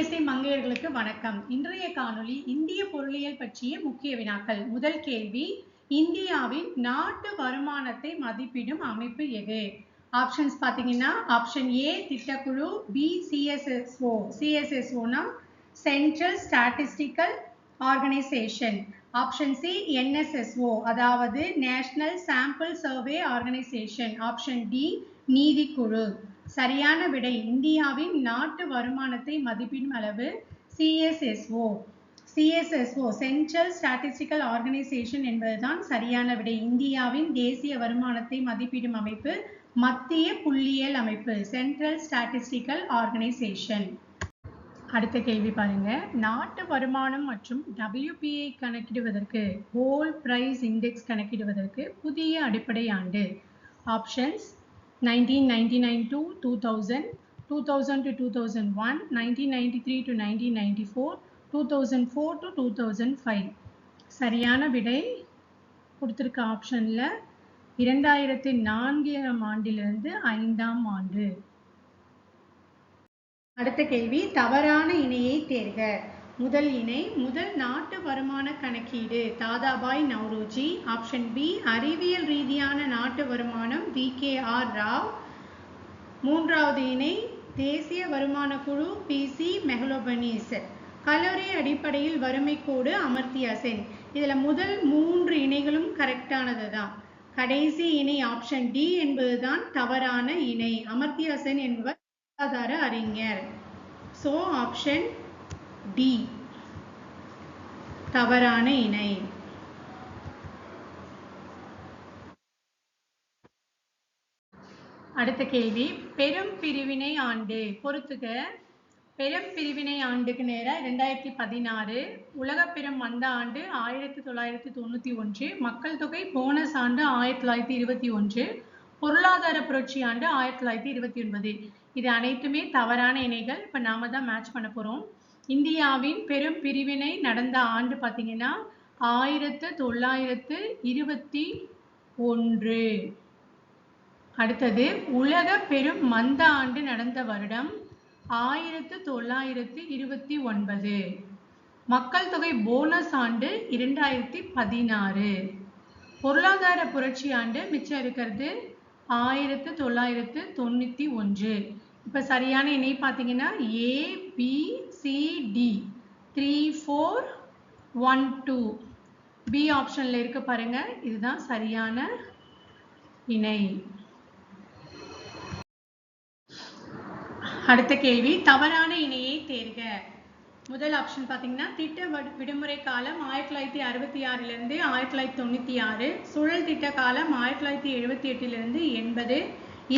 DSC மங்கையர்களுக்கு வணக்கம். இன்றைய காணொளி இந்திய பொருளியல் பற்றிய முக்கிய வினாக்கள். முதல் கேள்வி இந்தியாவின் நாட்டு வருமானத்தை மதிப்பிடும் அமைப்பு எது? ஆப்ஷன்ஸ் பார்த்தீங்கன்னா ஆப்ஷன் ஏ திட்டக்குழு B CSSO. சிஎஸ்எஸ்ஓனா central statistical organisation. Option C NSSO அதாவது national sample survey organisation. Option D நீதிக்குழு. சரியான விடை. இந்தியாவின் நாட்டு வருமானத்தை மதிப்பிடும் அளவு CSSO CSSO central statistical organisation என்பதுதான் சரியான விடை. இந்தியாவின் தேசிய வருமானத்தை மதிப்பிடும் அமைப்பு மத்திய புள்ளியியல் அமைப்பு சென்ட்ரல் ஸ்டாட்டிஸ்டிக்கல் ஆர்கனைசேஷன் அடுத்த கேள்வி பாருங்க. நாட்டு வருமானம் மற்றும் டபிள்யூபிஐ கணக்கிடுவதற்கு ஹோல் பிரைஸ் இண்டெக்ஸ் கணக்கிடுவதற்கு புதிய அடிப்படை ஆண்டு. Options 1999 to 2000, 2000 to 2001, 1993 to 1994, 2004 to 2005. சரியான விடை கொடுத்துருக்க ஆப்ஷனில் இரண்டாயிரத்தி நான்காம் ஆண்டிலிருந்து ஐந்தாம் ஆண்டு அடுத்த கேள்வி தவறான இணையை தேர்க முதல் இணை முதல் நாட்டு வருமான கணக்கீடு. தாதாபாய் நவ்ரோஜி. ஆப்ஷன் பி அறிவியல் ரீதியான நாட்டு வருமானம். வி. கே. ஆர். ராவ். மூன்றாவது இணை தேசிய வருமான குழு. பி. சி. மெஹலோபனீஸ் கலோரி அடிப்படையில் வறுமை கோடு அமர்த்தியா சென் இதில் முதல் மூன்று இணைகளும் கரெக்டானது தான் கடைசி இணை ஆப்ஷன் டி என்பதுதான் தவறான இணை. அமர்த்தியா சென் என்பவர் பொருளாதார அறிஞர். So option D. தவறான இணை. அடுத்த கேள்வி. பெரும் பிரிவினை ஆண்டு. பொறுத்துக. பெரும் பிரிவினை ஆண்டுக்கு நேராக ரெண்டாயிரத்தி பதினாறு உலக பெரும் வந்த ஆண்டு ஆயிரத்தி தொள்ளாயிரத்தி தொண்ணூற்றி ஒன்று மக்கள் தொகை போனஸ் ஆண்டு ஆயிரத்தி தொள்ளாயிரத்தி இருபத்தி ஒன்று பொருளாதார புரட்சி ஆண்டு ஆயிரத்தி தொள்ளாயிரத்தி இருபத்தி ஒன்பது. இது அனைத்துமே தவறான இணைகள். இப்போ நாம தான் மேட்ச் பண்ண போகிறோம் இந்தியாவின் பெரும் பிரிவினை நடந்த ஆண்டு பார்த்தீங்கன்னா ஆயிரத்து தொள்ளாயிரத்து இருபத்தி ஒன்று. அடுத்தது உலக பெரும் மந்த ஆண்டு நடந்த வருடம் ஆயிரத்து தொள்ளாயிரத்து இருபத்தி ஒன்பது. மக்கள் தொகை போனஸ் ஆண்டு இரண்டாயிரத்தி பதினாறு. பொருளாதார புரட்சி ஆண்டு மிச்சம் இருக்கிறது ஆயிரத்து தொள்ளாயிரத்து தொண்ணூற்றி ஒன்று. இப்போ சரியான இணை பார்த்தீங்கன்னா A B C D three four one two B ஆப்ஷனில் இருக்க பாருங்க. இதுதான் சரியான இணை. அடுத்த கேள்வி. தவறான இணையை தேர்க. முதல் ஆப்ஷன் பார்த்தீங்கன்னா திட்ட விடுமுறை காலம் ஆயிரத்தி தொள்ளாயிரத்தி அறுபத்தி ஆறிலிருந்து ஆயிரத்தி தொள்ளாயிரத்தி தொண்ணூற்றி ஆறு. சுழல் திட்ட காலம் ஆயிரத்தி தொள்ளாயிரத்தி எழுபத்தி எட்டிலிருந்து எண்பது.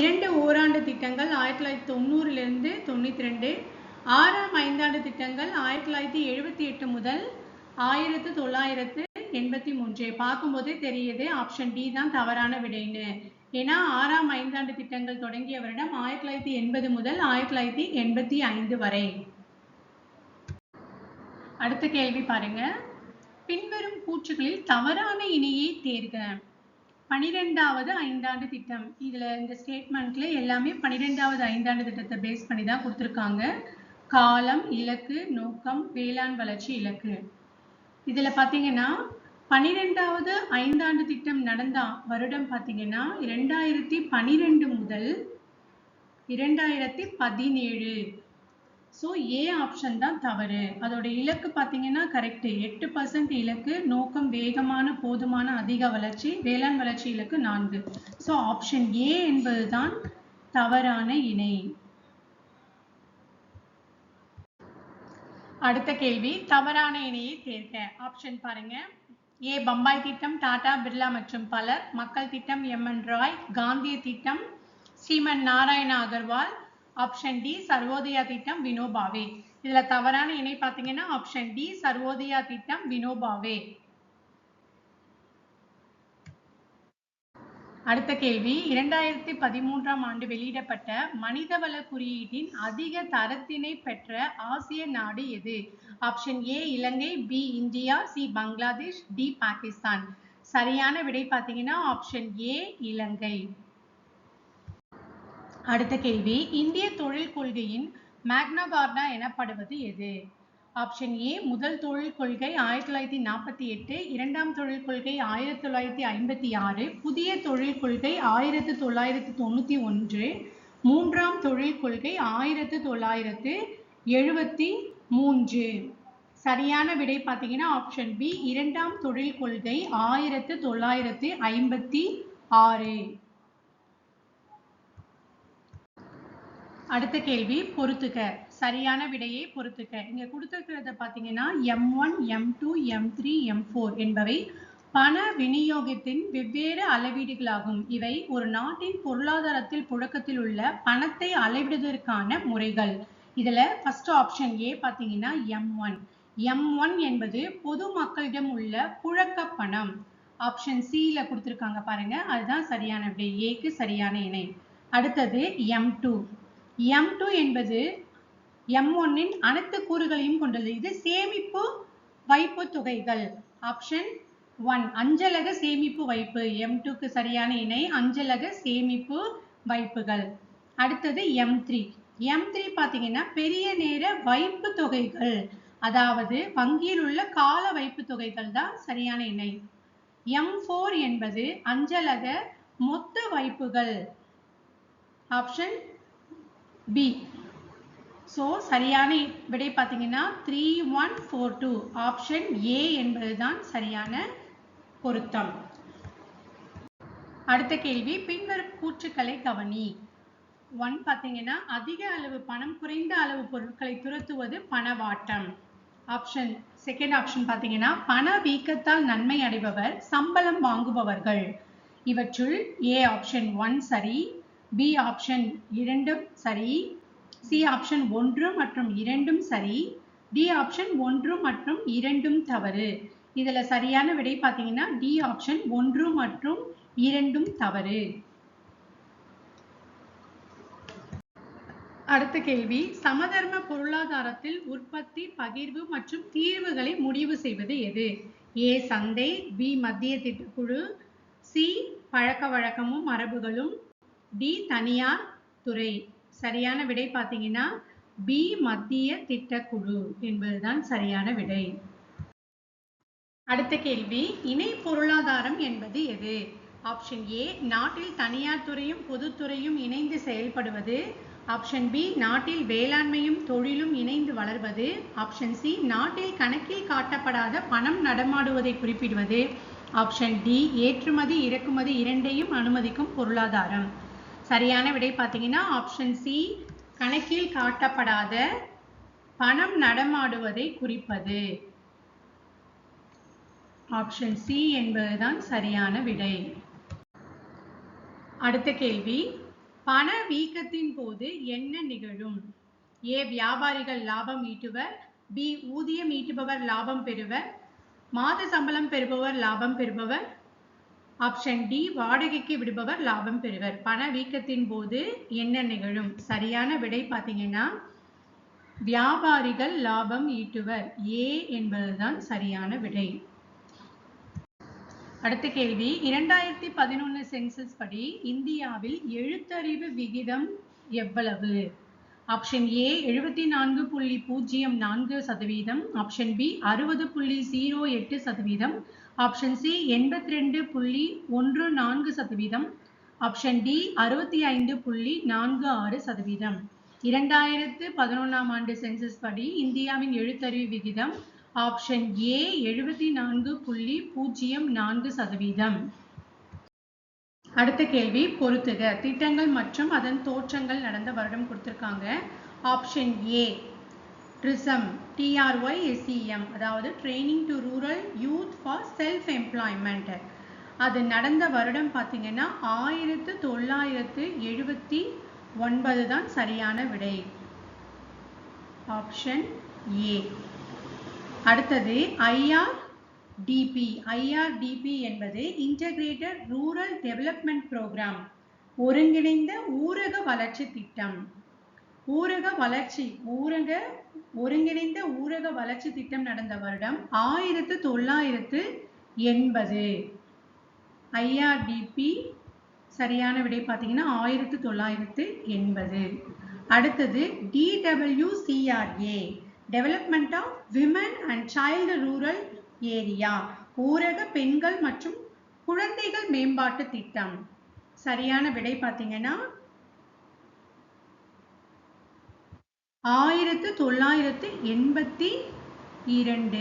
இரண்டு ஓராண்டு திட்டங்கள் ஆயிரத்தி தொள்ளாயிரத்தி தொண்ணூறுலேருந்து தொண்ணூற்றி ரெண்டு. ஆறாம் ஐந்தாண்டு திட்டங்கள் ஆயிரத்தி தொள்ளாயிரத்தி எழுபத்தி எட்டு முதல் ஆயிரத்து தொள்ளாயிரத்து எண்பத்தி மூன்று. பார்க்கும்போதே தெரியுது ஆப்ஷன் டி தான் தவறான விடைன்னு. ஏன்னா ஆறாம் ஐந்தாண்டு திட்டங்கள் தொடங்கிய வருடம் ஆயிரத்தி தொள்ளாயிரத்தி எண்பது முதல் ஆயிரத்தி தொள்ளாயிரத்தி எண்பத்தி ஐந்து வரை. அடுத்த கேள்வி பாருங்க. பின்வரும் கூற்றுகளில் தவறான இணையை தேர்க. பனிரெண்டாவது ஐந்தாண்டு திட்டம். இதுல இந்த ஸ்டேட்மெண்ட்ல எல்லாமே பனிரெண்டாவது ஐந்தாண்டு திட்டத்தை பேஸ் பண்ணி தான் கொடுத்துருக்காங்க. காலம் இலக்கு நோக்கம் வேளாண் வளர்ச்சி இலக்கு. இதில் பார்த்தீங்கன்னா பனிரெண்டாவது ஐந்தாண்டு திட்டம் நடந்த வருடம் பார்த்தீங்கன்னா இரண்டாயிரத்தி பனிரெண்டு முதல் இரண்டாயிரத்தி பதினேழு. ஸோ ஏ ஆப்ஷன் தான் தவறு. அதோட இலக்கு பார்த்தீங்கன்னா கரெக்டு எட்டு பர்சன்ட் இலக்கு நோக்கம் வேகமான போதுமான அதிக வளர்ச்சி வேளாண் வளர்ச்சி இலக்கு நான்கு. ஸோ ஆப்ஷன் ஏ என்பது தான் தவறான இணை. அடுத்த கேள்வி தவறான இணையை தேர்க ஆப்ஷன் பாருங்க. ஏ பம்பாய் திட்டம் டாடா பிர்லா மற்றும் பலர். மக்கள் திட்டம் எம் என் ராய். காந்திய திட்டம் ஸ்ரீமன் நாராயண அகர்வால். ஆப்ஷன் டி சர்வோதயா திட்டம் வினோபாவே. இதுல தவறான இணை பார்த்தீங்கன்னா ஆப்ஷன் டி சர்வோதயா திட்டம் வினோபாவே. அடுத்த கேள்வி. இரண்டாயிரத்தி பதிமூன்றாம் ஆண்டு வெளியிடப்பட்ட மனிதவள குறியீட்டின் அதிக தரத்தினை பெற்ற ஆசிய நாடு எது? Option A Ilangai B India C Bangladesh D Pakistan. சரியான விடை பார்த்தீங்கன்னா ஆப்ஷன் ஏ இலங்கை. அடுத்த கேள்வி. இந்திய தொழில் கொள்கையின் மேக்னா கார்டா எனப்படுவது எது? ஆப்ஷன் ஏ முதல் தொழில் கொள்கை ஆயிரத்தி தொள்ளாயிரத்தி நாற்பத்தி எட்டு இரண்டாம் தொழில் கொள்கை ஆயிரத்தி தொள்ளாயிரத்தி ஐம்பத்தி ஆறு புதிய தொழில் கொள்கை ஆயிரத்தி தொள்ளாயிரத்தி தொண்ணூற்றி ஒன்று மூன்றாம் தொழில் கொள்கை ஆயிரத்தி தொள்ளாயிரத்து எழுபத்தி மூன்று. சரியான விடை பார்த்தீங்கன்னா ஆப்ஷன் பி இரண்டாம் தொழில் கொள்கை ஆயிரத்து தொள்ளாயிரத்து ஐம்பத்தி ஆறு. அடுத்த கேள்வி பொறுத்துக்க சரியான விடையை பொறுத்துக்க இங்க கொடுத்துருக்கிறத பார்த்தீங்கன்னா M one M two M three M four என்பவை பண விநியோகத்தின் வெவ்வேறு அளவீடுகளாகும். இவை ஒரு நாட்டின் பொருளாதாரத்தில் புழக்கத்தில் உள்ள பணத்தை அளவிடுவதற்கான முறைகள். இதுல ஃபர்ஸ்ட் ஆப்ஷன் ஏ பார்த்தீங்கன்னா எம் ஒன் எம் ஒன் என்பது பொது மக்களிடம் உள்ள புழக்க பணம். ஆப்ஷன் சில கொடுத்துருக்காங்க பாருங்க அதுதான் சரியான விடை. ஏக்கு சரியான இணை அடுத்தது எம் டூ எம் டூ என்பது எம் ஒன்னின் அனைத்து கூறுகளையும் கொண்டது. இது சேமிப்பு வைப்பு தொகைகள். ஆப்ஷன் ஒன் அஞ்சலக சேமிப்பு வைப்பு. எம் டூக்கு சரியான இணை அஞ்சலக சேமிப்பு வைப்புகள். அடுத்தது எம் த்ரீ எம் த்ரீ பார்த்தீங்கன்னா பெரிய நேர வைப்பு தொகைகள். அதாவது வங்கியில் உள்ள கால வைப்பு தொகைகள் தான் சரியான இணை. எம் ஃபோர் என்பது அஞ்சலக மொத்த வைப்புகள். ஆப்ஷன் பி ஸோ சரியான விடை பார்த்தீங்கன்னா three one four two option A என்பதுதான் சரியான பொருத்தம். அடுத்த கேள்வி பின்வரும் கூற்றுக்களை கவனி. ஒன் பார்த்தீங்கன்னா அதிக அளவு பணம் குறைந்த அளவு பொருட்களை துரத்துவது பணவாட்டம். ஆப்ஷன் செகண்ட் ஆப்ஷன் பார்த்தீங்கன்னா பண வீக்கத்தால் நன்மை அடைபவர் சம்பளம் வாங்குபவர்கள். இவற்றுள் ஏ ஆப்ஷன் ஒன் சரி பி ஆப்ஷன் இரண்டும் சரி சி ஆப்ஷன் ஒன்று மற்றும் இரண்டும் சரி. டி ஆப்ஷன் ஒன்று மற்றும் இரண்டும் தவறு. இதுல சரியான விடை பார்த்தீங்கன்னா டி ஆப்ஷன் ஒன்று மற்றும் இரண்டும் தவறு. அடுத்த கேள்வி சமதர்ம பொருளாதாரத்தில் உற்பத்தி பகிர்வு மற்றும் தீர்வுகளை முடிவு செய்வது எது? ஏ சந்தை பி மத்திய திட்டக்குழு சி பழக்க வழக்கமும் மரபுகளும் டி தனியார் துறை. சரியான விடை பார்த்தீங்கன்னா பி மத்திய திட்டக்குழு என்பதுதான் சரியான விடை. அடுத்த கேள்வி இணை பொருளாதாரம் என்பது எது? ஆப்ஷன் ஏ நாட்டில் தனியார் துறையும் பொதுத்துறையும் இணைந்து செயல்படுவது. ஆப்ஷன் பி நாட்டில் வேளாண்மையும் தொழிலும் இணைந்து வளர்வது. ஆப்ஷன் சி நாட்டில் கணக்கில் காட்டப்படாத பணம் நடமாடுவதை குறிப்பிடுவது. ஆப்ஷன் டி ஏற்றுமதி இறக்குமதி இரண்டையும் அனுமதிக்கும் பொருளாதாரம். சரியான விடை பார்த்தீங்கன்னா ஆப்ஷன் சி கணக்கில் காட்டப்படாத பணம் நடமாடுவதை குறிப்பது. ஆப்ஷன் சி என்பதுதான் சரியான விடை. அடுத்த கேள்வி பண வீக்கத்தின் போது என்ன நிகழும்? ஏ வியாபாரிகள் லாபம் ஈட்டுவர். பி ஊதியம் ஈட்டுபவர் லாபம் பெறுவர். மாத சம்பளம் பெறுபவர் லாபம் பெறுபவர். ஆப்ஷன் டி வாடகைக்கு விடுபவர் லாபம் பெறுவர். பண வீக்கத்தின் போது என்ன நிகழும்? சரியான விடை பார்த்தீங்கன்னா வியாபாரிகள் லாபம் ஈட்டுவர். ஏ என்பதுதான் சரியான விடை. அடுத்த கேள்வி. இரண்டாயிரத்தி பதினொன்று சென்சஸ் படி இந்தியாவில் எழுத்தறிவு விகிதம் எவ்வளவு? ஆப்ஷன் ஏ எழுபத்தி நான்கு புள்ளி பூஜ்ஜியம் நான்கு சதவீதம். ஆப்ஷன் பி அறுபது புள்ளி ஜீரோ எட்டு சதவீதம். ஆப்ஷன் சி எண்பத்தி ரெண்டு புள்ளி ஒன்று நான்கு சதவீதம். ஆப்ஷன் டி அறுபத்தி ஐந்து புள்ளி நான்கு ஆறு சதவீதம். இரண்டாயிரத்து பதினொன்றாம் ஆண்டு சென்சஸ் படி இந்தியாவின் எழுத்தறிவு விகிதம். ஆப்ஷன் ஏ எழுபத்தி நான்கு புள்ளி பூஜ்ஜியம் நான்கு சதவீதம். அடுத்த கேள்வி பொறுத்துக. திட்டங்கள் மற்றும் அதன் தோற்றங்கள் நடந்த வருடம் கொடுத்துருக்காங்க. ஆப்ஷன் ஏ ட்ரிசம் டிஆர்ஒய்எஸ்இஎம் அதாவது training to rural youth for self employment அது நடந்த வருடம் பார்த்திங்கன்னா ஆயிரத்து தொள்ளாயிரத்து எழுபத்தி ஒன்பது தான் சரியான விடை. ஆப்ஷன் ஏ அடுத்தது ஐஆர்டிபி ஐஆர்டிபி என்பது இன்டகிரேட்டட் ரூரல் டெவலப்மெண்ட் ப்ரோக்ராம் ஒருங்கிணைந்த ஊரக வளர்ச்சி திட்டம். ஊரக வளர்ச்சி ஊரக ஒருங்கிணைந்த ஊரக வளர்ச்சி திட்டம் நடந்த வருடம் ஆயிரத்து தொள்ளாயிரத்து எண்பது. ஐஆர்டிபி சரியான விடை பார்த்தீங்கன்னா ஆயிரத்து தொள்ளாயிரத்து எண்பது. அடுத்தது DWCRA development of women and child rural area ஊரக பெண்கள் மற்றும் குழந்தைகள் மேம்பாட்டு திட்டம். சரியான விடை பார்த்தீங்கன்னா ஆயிரத்து தொள்ளாயிரத்து எண்பத்தி இரண்டு.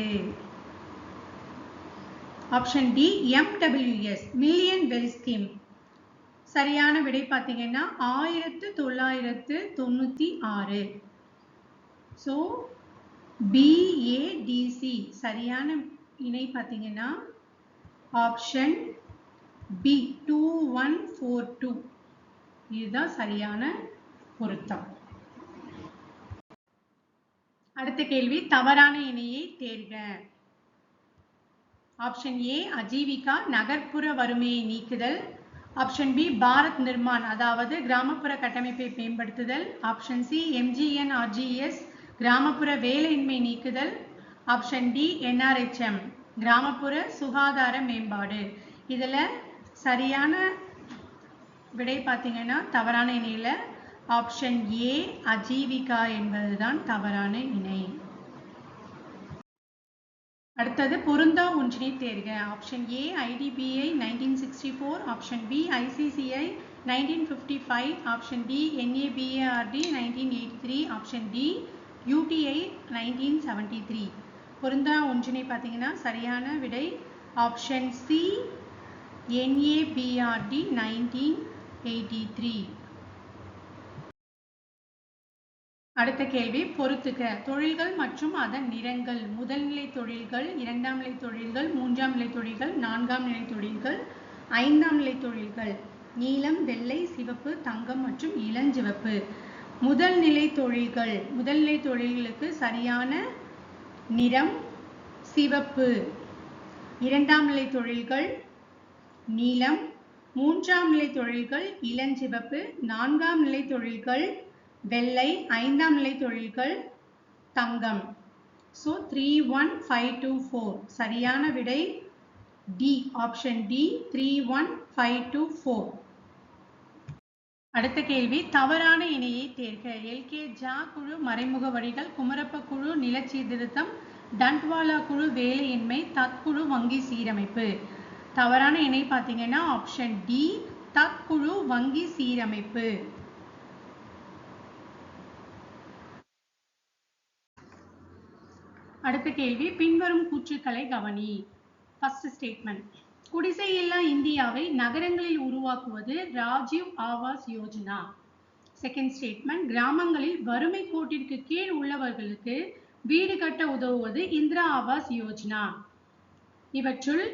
Option D MWS million well scheme சரியான விடை பார்த்தீங்கன்னா ஆயிரத்து தொள்ளாயிரத்து தொண்ணூற்றி ஆறு. ஸோ பிஏடிசி சரியான இணை பார்த்தீங்கன்னா option B two one four two இதுதான் சரியான பொருத்தம். அடுத்த கேள்வி தவறான இணையை தேர்க. ஆப்ஷன் ஏ அஜீவிகா நகர்ப்புற வறுமையை நீக்குதல். ஆப்ஷன் பி பாரத் நிர்மான் அதாவது கிராமப்புற கட்டமைப்பை மேம்படுத்துதல். ஆப்ஷன் சி எம்ஜிஎன் ஆர்ஜிஎஸ் கிராமப்புற வேலையின்மை நீக்குதல். ஆப்ஷன் டி என்ஆர்ஹெச்எம் கிராமப்புற சுகாதார மேம்பாடு. இதில் சரியான விடை பார்த்தீங்கன்னா தவறான இணையில் ஆப்ஷன் ஏ அஜீவிகா என்பதுதான் தவறான இணை. அடுத்தது பொருந்தா ஒன்றினை தேர்க. Option A IDBI nineteen sixty four option B ICICI nineteen fifty five option D NABARD nineteen eighty three option D UTI nineteen seventy three பொருந்தா ஒன்றினை பார்த்தீங்கன்னா சரியான விடை. Option C NABARD nineteen eighty three அடுத்த கேள்வி பொறுத்துக்க. தொழில்கள் மற்றும் அதன் நிறங்கள். முதல்நிலை தொழில்கள் இரண்டாம் நிலை தொழில்கள் மூன்றாம் நிலை தொழில்கள் நான்காம் நிலை தொழில்கள் ஐந்தாம் நிலை தொழில்கள். நீலம் வெள்ளை சிவப்பு தங்கம் மற்றும் இளஞ்சிவப்பு. முதல் நிலை தொழில்கள். முதல் நிலை தொழில்களுக்கு சரியான நிறம் சிவப்பு. இரண்டாம் நிலை தொழில்கள் நீலம் மூன்றாம் நிலை தொழில்கள் இளஞ்சிவப்பு. நான்காம் நிலை தொழில்கள் வெள்ளை ஐந்தாம் நிலை தொழில்கள் தங்கம். So three one five two four சரியான விடை D option D three one five two four அடுத்த கேள்வி தவறான இணையை தேர்க. எல்கே ஜா குழு மறைமுக வழிகள் குமரப்ப குழு நிலச்சீர்திருத்தம் டண்ட்வாலா குழு வேலையின்மை தற்குழு வங்கி சீரமைப்பு. தவறான இணை பார்த்தீங்கன்னா ஆப்ஷன் டி தற்குழு வங்கி சீரமைப்பு. அடுத்த கேள்வி பின்வரும் கூற்றுக்களை கவனி. ஃபர்ஸ்ட் ஸ்டேட்மெண்ட் குடிசையில்லா இந்தியாவை நகரங்களில் உருவாக்குவது ராஜீவ் ஆவாஸ் யோஜனா. செகண்ட் ஸ்டேட்மெண்ட் கிராமங்களில் வறுமை கோட்டிற்கு கீழ் உள்ளவர்களுக்கு வீடு கட்ட உதவுவது இந்திரா ஆவாஸ் யோஜனா. இவற்றுள்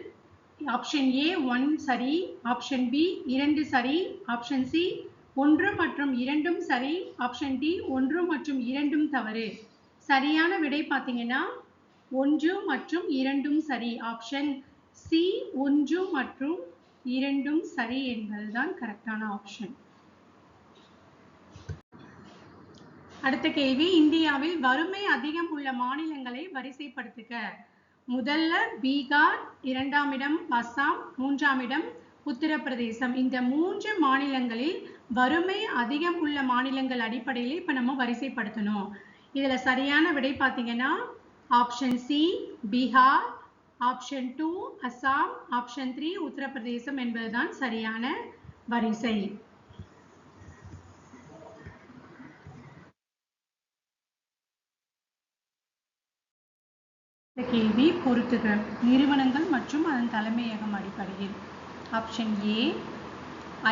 ஆப்ஷன் ஏ ஒன் சரி ஆப்ஷன் பி இரண்டு சரி ஆப்ஷன் சி ஒன்று மற்றும் இரண்டும் சரி ஆப்ஷன் டி ஒன்று மற்றும் இரண்டும் தவறு. சரியான விடை பார்த்தீங்கன்னா ஒன்று மற்றும் இரண்டும் சரி. ஆப்ஷன் சி ஒன்று மற்றும் இரண்டும் சரி என்பதுதான் கரெக்டான ஆப்ஷன் அடுத்த கேள்வி இந்தியாவில் வறுமை அதிகம் உள்ள மாநிலங்களை வரிசைப்படுத்துக. முதல்ல பீகார் இரண்டாம் இடம் அஸ்ஸாம் மூன்றாம் இடம் உத்தரப்பிரதேசம். இந்த மூன்று மாநிலங்களில் வறுமை அதிகம் உள்ள மாநிலங்கள் அடிப்படையில் இப்போ நம்ம வரிசைப்படுத்தணும். இதில் சரியான விடை பார்த்தீங்கன்னா option C Bihar option two Assam option three Uttar Pradesh என்பதுதான் சரியான வரிசை. கேள்வி பொறுத்துக. நிறுவனங்கள் மற்றும் அதன் தலைமையகம் அடிப்படையில். Option A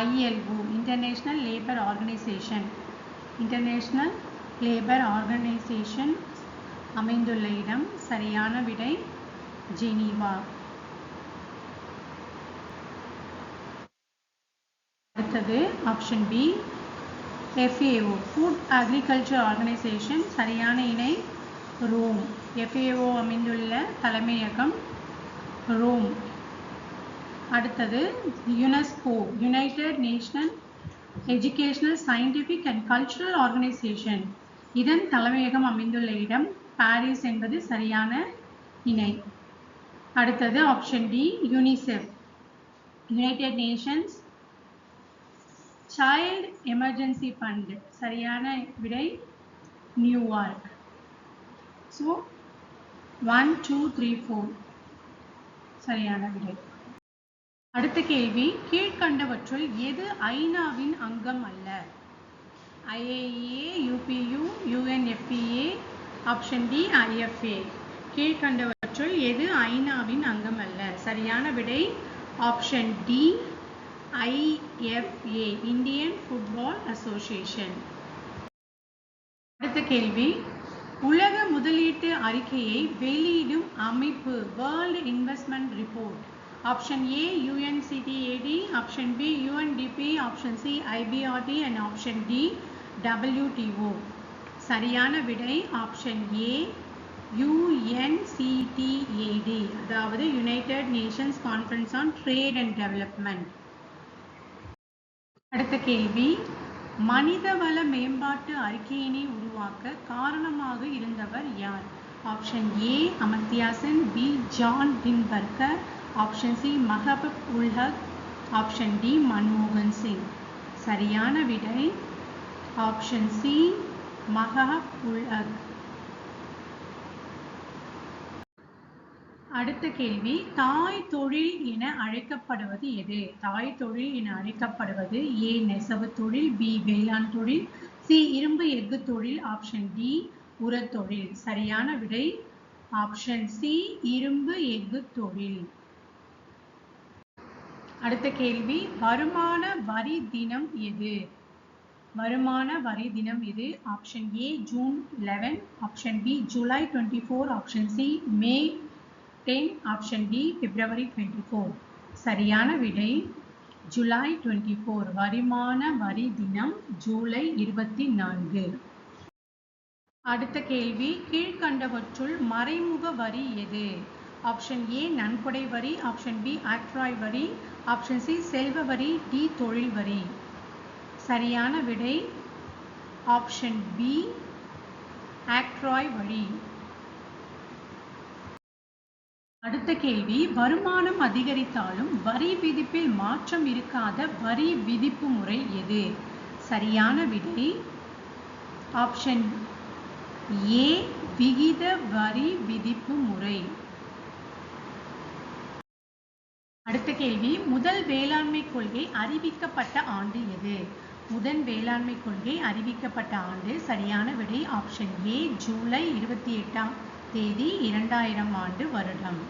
ILO international labour organisation international labour organisation அமைந்துள்ள இடம் சரியான விடை ஜெனீவா. அடுத்தது option B FAO food agriculture organisation சரியான இணை ரோம் எஃப்ஏஓ அமைந்துள்ள தலைமையகம் ரோம் அடுத்தது UNESCO united national educational scientific and cultural organisation இதன் தலைமையகம் அமைந்துள்ள இடம் பாரிஸ் என்பது சரியான இணை. அடுத்தது option D UNICEF united nations child emergency fund சரியான விடை New York so one two three four சரியான விடை. அடுத்த கேள்வி கீழ்கண்டவற்றுள் எது ஐநாவின் அங்கம் அல்ல IAA UPU UNFPA option D IFA கீழ்கண்டவற்றுள் எது ஐநாவின் அங்கம் அல்ல சரியான விடை option D IFA Indian football association அடுத்த கேள்வி. உலக முதலீட்டு அறிக்கையை வெளியிடும் அமைப்பு world investment report option A UNCTAD option B UNDP option C IBRD and option D WTO சரியான விடை ஆப்ஷன் ஏ யுஎன்சிடிஏடி அதாவது united nations conference on trade and development அடுத்த கேள்வி மனிதவள மேம்பாட்டு அறிக்கையினை உருவாக்க காரணமாக இருந்தவர் யார்? Option A Amartya Sen B Jan Tinbergen option C Mahbub ul Haq option D மன்மோகன் சிங். சரியான விடை ஆப்ஷன் சி மகா உல்ஹக் அடுத்த கேள்வி தாய் தொழில் என அழைக்கப்படுவது எது? தாய் தொழில் என அழைக்கப்படுவது ஏ நெசவு தொழில் பி வேளாண் தொழில் சி இரும்பு எஃகு தொழில் ஆப்ஷன் டி உரத்தொழில் சரியான விடை ஆப்ஷன் சி இரும்பு எஃகு தொழில். அடுத்த கேள்வி வருமான வரி தினம் எது? வருமான வரி தினம் இது. Option A June eleven option B July twenty four option C May ten option D February twenty four சரியான விடை. ஜூலை டுவெண்ட்டி ஃபோர் வருமான வரி தினம் ஜூலை இருபத்தி நான்கு. அடுத்த கேள்வி கீழ்கண்டவற்றுள் மறைமுக வரி எது? ஆப்ஷன் ஏ நன்கொடை வரி. ஆப்ஷன் பி ஆக்ட்ராய் வரி. ஆப்ஷன் சி செல்வ வரி. டி தொழில் வரி. சரியான விடை ஆப்ஷன் பி ஆக்ட்ராய் வழி. அடுத்த கேள்வி வருமானம் அதிகரித்தாலும் வரி விதிப்பில் மாற்றம் இருக்காத வரி விதிப்பு முறை எது? சரியான விடை ஆப்ஷன் ஏ விகித வரி விதிப்பு முறை. அடுத்த கேள்வி முதல் வேளாண்மை கொள்கை அறிவிக்கப்பட்ட ஆண்டு எது? முதன் வேளாண்மை கொள்கை அறிவிக்கப்பட்ட ஆண்டு சரியான விடை ஆப்ஷன் ஏ ஜூலை இருபத்தி எட்டாம் தேதி இரண்டாயிரம் ஆண்டு வருடம்.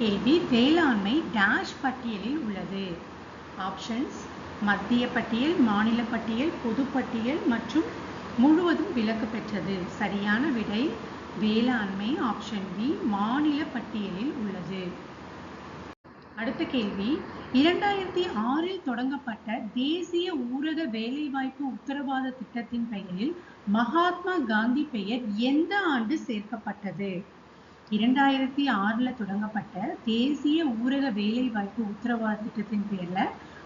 கேள்வி வேளாண்மை டேஷ் பட்டியலில் உள்ளது. ஆப்ஷன்ஸ் மத்திய பட்டியல் மாநில பட்டியல் பொதுப்பட்டியல் மற்றும் முழுவதும் விலக்கு பெற்றது. சரியான விடை வேளாண்மை ஆப்ஷன் பி மாநில பட்டியலில் உள்ளது. அடுத்த கேள்வி. இரண்டாயிரத்தி ஆறில் தொடங்கப்பட்ட தேசிய ஊரக வேலைவாய்ப்பு உத்தரவாத திட்டத்தின் பெயரில் மகாத்மா காந்தி பெயர் எந்த ஆண்டு சேர்க்கப்பட்டது? இரண்டாயிரத்தி ஆறுல தொடங்கப்பட்ட தேசிய ஊரக வேலைவாய்ப்பு உத்தரவாத திட்டத்தின் பெயர்ல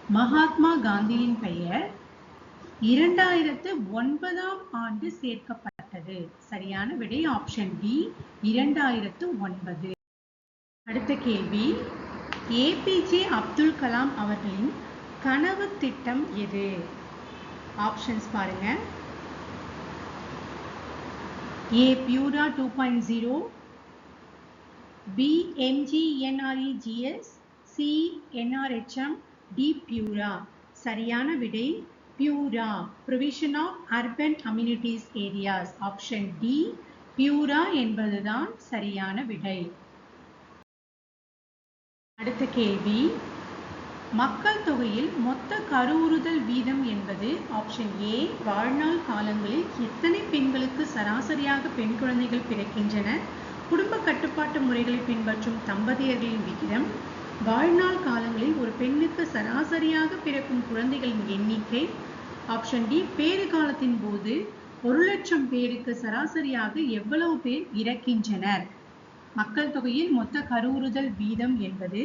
மகாத்மா காந்தியின் பெயர் இரண்டாயிரத்து ஒன்பதாம் ஆண்டு சேர்க்கப்பட்டது. சரியான விடை ஆப்ஷன் டி இரண்டாயிரத்து ஒன்பது. அடுத்த கேள்வி. ஏபிஜே அப்துல் கலாம் அவர்களின் கனவு திட்டம் எது? ஆப்ஷன்ஸ் பாருங்க. A PURA two point zero B MGNREGS C NRHM D PURA சரியான விடை PURA provision of urban communities areas option D PURA என்பதுதான் சரியான விடை. அடுத்த கேள்வி. மக்கள் தொகையில் மொத்த கருவுறுதல் வீதம் என்பது ஆப்ஷன் ஏ வாழ்நாள் காலங்களில் எத்தனை பெண்களுக்கு சராசரியாக பெண் குழந்தைகள் பிறக்கின்றன? குடும்ப கட்டுப்பாட்டு முறைகளை பின்பற்றும் தம்பதியர்களின் விகிதம். வாழ்நாள் காலங்களில் ஒரு பெண்ணுக்கு சராசரியாக பிறக்கும் குழந்தைகளின் எண்ணிக்கை. ஆப்ஷன் டி பேறு காலத்தின் போது ஒரு லட்சம் பேருக்கு சராசரியாக எவ்வளவு பேர் இறக்கின்றனர்? மக்கள் தொகையில் மொத்த கருவுறுதல் வீதம் என்பது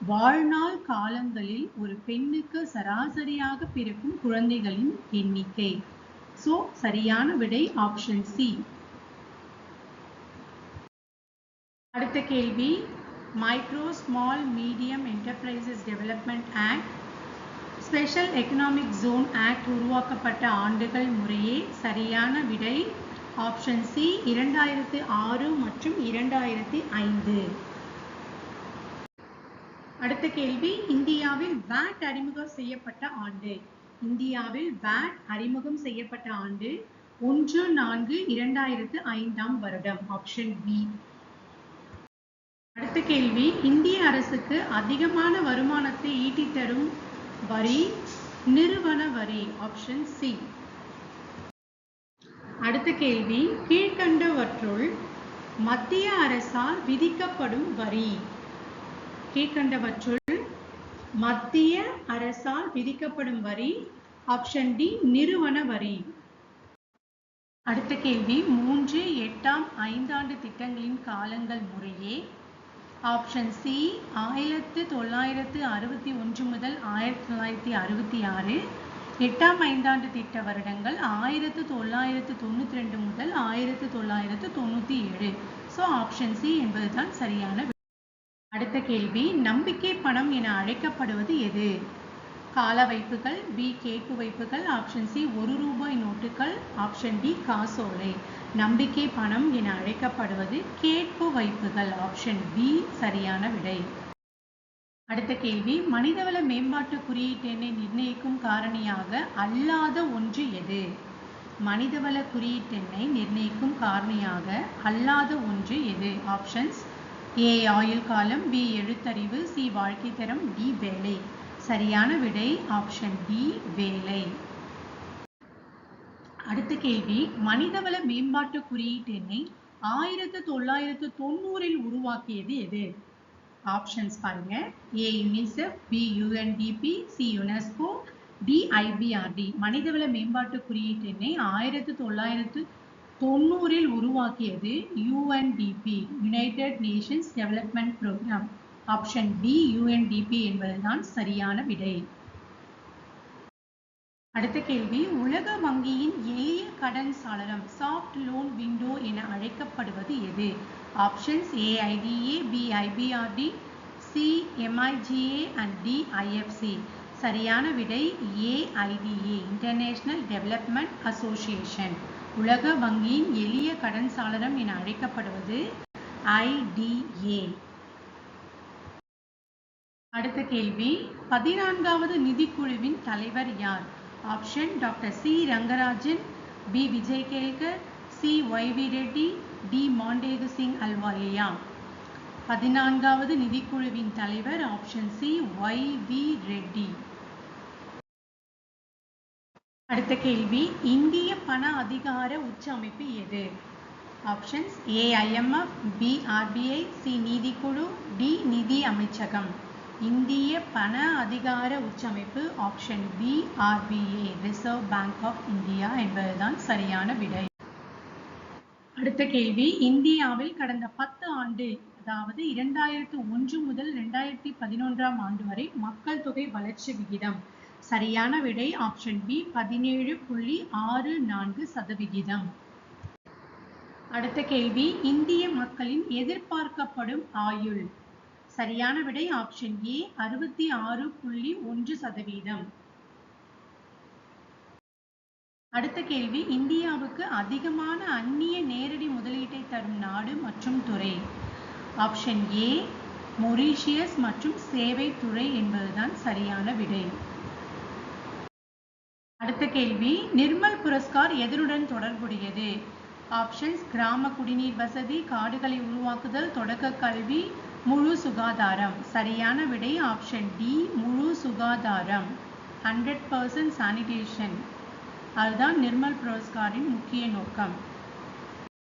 வாழ்நாள் காலங்களில் ஒரு பெண்ணுக்கு சராசரியாக பிறக்கும் குழந்தைகளின் எண்ணிக்கை. சோ சரியான விடை ஆப்ஷன் சி அடுத்த கேள்வி. Micro small medium enterprises development act special economic zone act உருவாக்கப்பட்ட ஆண்டுகள் முறையே சரியான விடை ஆப்ஷன் சி இரண்டாயிரத்து ஆறு மற்றும் இரண்டாயிரத்தி ஐந்து. அடுத்த கேள்வி இந்தியாவில் வேட் அறிமுகம் செய்யப்பட்ட ஆண்டு. இந்தியாவில் வேட் அறிமுகம் செய்யப்பட்ட ஆண்டு ஒன்று நான்கு இரண்டாயிரத்து ஐந்தாம் வருடம். ஆப்ஷன் பி அடுத்த கேள்வி இந்திய அரசுக்கு அதிகமான வருமானத்தை ஈட்டித்தரும் வரி நிறுவன வரி. ஆப்ஷன் சி அடுத்த கேள்வி கீழ்கண்டவற்றுள் மத்திய அரசால் விதிக்கப்படும் வரி? கீழ்கண்டவற்றுள் மத்திய அரசால் விதிக்கப்படும் வரி? ஆப்ஷன் டி நிறுவன வரி. அடுத்த கேள்வி மூன்று எட்டாம் ஐந்தாண்டு திட்டங்களின் காலங்கள் முறையே? ஆப்ஷன் சி ஆயிரத்து தொள்ளாயிரத்து அறுபத்தி ஒன்று முதல் ஆயிரத்தி தொள்ளாயிரத்தி அறுபத்தி ஆறு. எட்டாம் ஐந்தாண்டு திட்ட வருடங்கள் ஆயிரத்து தொள்ளாயிரத்து தொண்ணூற்றி ரெண்டு முதல் ஆயிரத்து தொள்ளாயிரத்து தொண்ணூற்றி ஏழு. ஸோ ஆப்ஷன் சி என்பதுதான் சரியான விடை. அடுத்த கேள்வி நம்பிக்கை பணம் என அழைக்கப்படுவது எது? கால வைப்புகள் பி கேக்கு வைப்புகள் ஆப்ஷன் சி ஒரு ரூபாய் நோட்டுகள் ஆப்ஷன் டி காசோலை. நம்பிக்கை பணம் என அழைக்கப்படுவது கேட்பு வைப்புகள் ஆப்ஷன் பி சரியான விடை. அடுத்த கேள்வி மனிதவள மேம்பாட்டு குறியீட்டு எண்ணை நிர்ணயிக்கும் காரணியாக அல்லாத ஒன்று எது? மனிதவள குறியீட்டெண்ணை நிர்ணயிக்கும் காரணியாக அல்லாத ஒன்று எது? ஆப்ஷன்ஸ் ஏ ஆயுள் காலம் பி எழுத்தறிவு சி வாழ்க்கை தரம் டி வேலை. சரியான விடை ஆப்ஷன் டி வேலை. அடுத்த கேள்வி மனிதவள மேம்பாட்டு குறியீட்டு எண்ணை ஆயிரத்து தொள்ளாயிரத்து தொண்ணூறில் உருவாக்கியது எது? ஆப்ஷன்ஸ் பாருங்க. A UNICEF B UNDP C UNESCO D IBRD மனிதவள மேம்பாட்டு குறியீட்டு எண்ணை ஆயிரத்து தொள்ளாயிரத்து தொண்ணூறில் உருவாக்கியது UNDP united nations development programme option D UNDP என்பதுதான் சரியான விடை. அடுத்த கேள்வி உலக வங்கியின் எளிய கடன் சாளரம் சாஃப்ட் லோன் விண்டோ என அழைக்கப்படுவது எது? Options A IDA B IBRD C MIGA C MIGA and D IFC சரியான விடை ஏஐடிஏ இன்டர்நேஷனல் டெவலப்மெண்ட் அசோசியேஷன் உலக வங்கியின் எளிய கடன் சாளரம் என அழைக்கப்படுவது ஐடிஏ அடுத்த கேள்வி பதினான்காவது நிதிக்குழுவின் தலைவர் யார்? Option doctor C Rangarajan B Vijay Kelkar C Y V Reddy D Montek Singh Ahluwalia பதினான்காவது நிதிக்குழுவின் தலைவர் option C Y V Reddy அடுத்த கேள்வி இந்திய பண அதிகார உச்ச அமைப்பு எது options A IMF B RBI C நீதிக்குழு D நிதி அமைச்சகம். இந்திய பண அதிகார உச்சமைப்பு option B RBA reserve bank of India என்பதுதான் சரியான விடை. அடுத்த கேள்வி. இந்தியாவில் கடந்த பத்து ஆண்டு அதாவது இரண்டாயிரத்து ஒன்று முதல் இரண்டாயிரத்தி பதினொன்றாம் ஆண்டு வரை மக்கள் தொகை வளர்ச்சி விகிதம். சரியான விடை ஆப்ஷன் பி பதினேழு புள்ளி ஆறு நான்கு சதவிகிதம். அடுத்த கேள்வி. இந்திய மக்களின் எதிர்பார்க்கப்படும் ஆயுள். சரியான விடை ஆப்ஷன் ஏ அறுபத்தி ஆறு புள்ளி ஒன்று சதவீதம். அடுத்த கேள்வி இந்தியாவுக்கு அதிகமான அந்நிய நேரடி முதலீட்டை தரும் நாடு மற்றும் துறை? ஆப்ஷன் ஏ மொரீஷியஸ் மற்றும் சேவை துறை என்பதுதான் சரியான விடை. அடுத்த கேள்வி நிர்மல் புரஸ்கார் எதனுடன் தொடர்புடையது? ஆப்ஷன்ஸ் கிராம குடிநீர் வசதி காடுகளை உருவாக்குதல் தொடக்க கல்வி முழு சுகாதாரம். சரியான விடை ஆப்ஷன் டி முழு சுகாதாரம். ஹண்ட்ரட் பர்சன்ட் சானிடேஷன் அதுதான் நிர்மல் புரஸ்காரின் முக்கிய நோக்கம்.